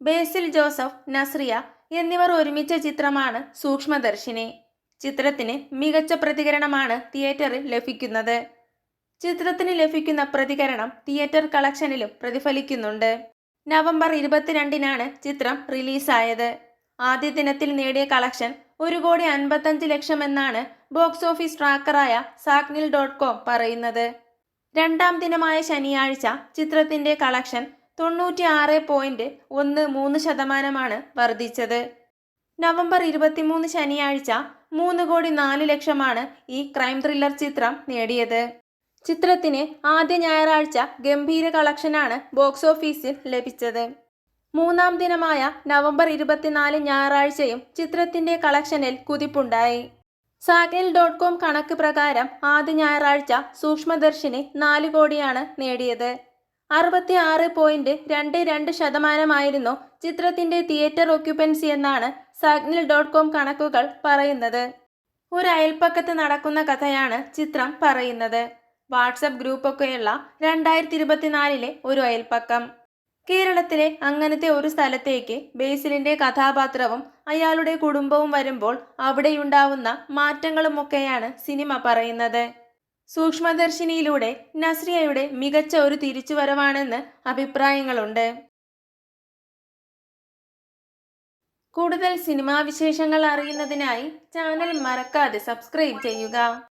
ബേസിൽ Joseph Nazriya എന്നിവർ ഒരുമിച്ച ചിത്രമാണ് സൂക്ഷ്മദർശിനി. ചിത്രത്തിന് മികച്ച പ്രതികരണമാണ് തിയേറ്ററിൽ ലഭിക്കുന്നത്. ചിത്രത്തിന് ലഭിക്കുന്ന പ്രതികരണം തിയേറ്റർ കളക്ഷനിലും പ്രതിഫലിക്കുന്നുണ്ട്. നവംബർ ഇരുപത്തിരണ്ടിനാണ് ചിത്രം റിലീസായത്. ആദ്യ ദിനത്തിൽ നേടിയ കളക്ഷൻ ഒരു കോടി അൻപത്തഞ്ച് ലക്ഷം എന്നാണ് ബോക്സ് ഓഫീസ് ട്രാക്കറായ സാഗ്നിൽ ഡോട്ട് കോം പറയുന്നത്. രണ്ടാം ദിനമായ ശനിയാഴ്ച ചിത്രത്തിന്റെ കളക്ഷൻ തൊണ്ണൂറ്റി ആറ് പോയിന്റ് ഒന്ന് മൂന്ന് ശതമാനമാണ് വർദ്ധിച്ചത്. നവംബർ ഇരുപത്തിമൂന്ന് ശനിയാഴ്ച മൂന്ന് കോടി നാല് ലക്ഷമാണ് ഈ ക്രൈം ത്രില്ലർ ചിത്രം നേടിയത്. ചിത്രത്തിന് ആദ്യ ഞായറാഴ്ച ഗംഭീര കളക്ഷനാണ് ബോക്സ് ഓഫീസിൽ ലഭിച്ചത്. മൂന്നാം ദിനമായ നവംബർ ഇരുപത്തിനാല് ഞായറാഴ്ചയും ചിത്രത്തിന്റെ കളക്ഷനിൽ കുതിപ്പുണ്ടായി. സാഗൽ ഡോട്ട് കോം കണക്ക് പ്രകാരം ആദ്യ ഞായറാഴ്ച സൂക്ഷ്മദർശിനി നാല് കോടിയാണ് നേടിയത്. അറുപത്തി ആറ് പോയിന്റ് രണ്ട് രണ്ട് ശതമാനമായിരുന്നു ചിത്രത്തിന്റെ തിയേറ്റർ ഓക്യുപ്പൻസി എന്നാണ് സാഗ്നിൽ ഡോട്ട് കോം കണക്കുകൾ പറയുന്നത്. ഒരു അയൽപ്പക്കത്ത് നടക്കുന്ന കഥയാണ് ചിത്രം പറയുന്നത്. വാട്സപ്പ് ഗ്രൂപ്പൊക്കെയുള്ള രണ്ടായിരത്തി ഇരുപത്തിനാലിലെ ഒരു അയൽപ്പക്കം കേരളത്തിലെ അങ്ങനത്തെ ഒരു സ്ഥലത്തേക്ക് ബേസിലിന്റെ കഥാപാത്രവും അയാളുടെ കുടുംബവും വരുമ്പോൾ അവിടെയുണ്ടാവുന്ന മാറ്റങ്ങളുമൊക്കെയാണ് സിനിമ പറയുന്നത്. സൂക്ഷ്മദർശിനിയിലൂടെ നസ്രിയയുടെ മികച്ച ഒരു തിരിച്ചുവരവാണെന്ന് അഭിപ്രായങ്ങളുണ്ട്. കൂടുതൽ സിനിമാ വിശേഷങ്ങൾ അറിയുന്നതിനായി ചാനൽ മറക്കാതെ സബ്സ്ക്രൈബ് ചെയ്യുക.